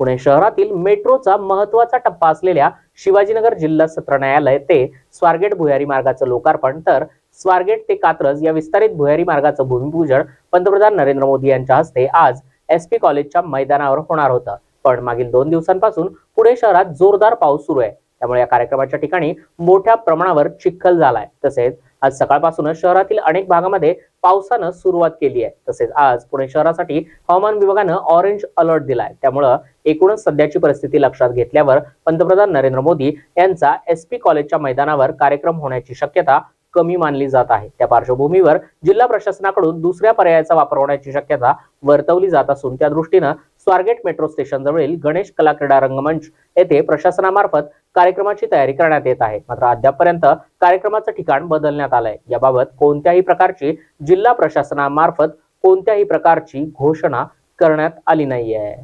पुणे शहरातील मेट्रोचा महत्त्वाचा टप्पा असलेल्या शिवाजीनगर जिल्हा सत्र न्यायालय ते स्वारगेट भुयारी मार्गाचं लोकार्पण. तर स्वारगेट ते कात्रज या विस्तारित भुयारी मार्गाचं भूमिपूजन पंतप्रधान नरेंद्र मोदी यांच्या हस्ते आज एस पी कॉलेजच्या मैदानावर होणार होतं. पण मागील दोन दिवसांपासून पुणे शहरात जोरदार पाऊस सुरू आहे. त्यामुळे या कार्यक्रमाच्या ठिकाणी मोठ्या प्रमाणावर चिखल झालाय. तसेच आज सकाळपासूनच शहरातील अनेक भागामध्ये पावसानं सुरुवात केली आहे. तसेच आज पुणे शहरासाठी हवामान विभागानं ऑरेंज अलर्ट दिलाय. त्यामुळं एकूणच सध्याची परिस्थिती लक्षात घेतल्यावर पंतप्रधान नरेंद्र मोदी यांचा एस पी कॉलेजच्या मैदानावर कार्यक्रम होण्याची शक्यता कमी मानली जात आहे. त्या पार्श्वभूमीवर जिल्हा प्रशासनाकडून दुसऱ्या पर्यायाचा वापर होण्याची शक्यता वर्तवली जात असून त्या दृष्टीनं स्वारगेट मेट्रो स्टेशन जवळील गणेश कला क्रीडा रंगमंच येथे प्रशासनामार्फत कार्यक्रमाची तयारी करण्यात येत आहे. मात्र अद्यापपर्यंत कार्यक्रमाचं ठिकाण बदलण्यात आलंय. याबाबत कोणत्याही प्रकारची जिल्हा प्रशासनामार्फत कोणत्याही प्रकारची घोषणा करण्यात आली नाहीये.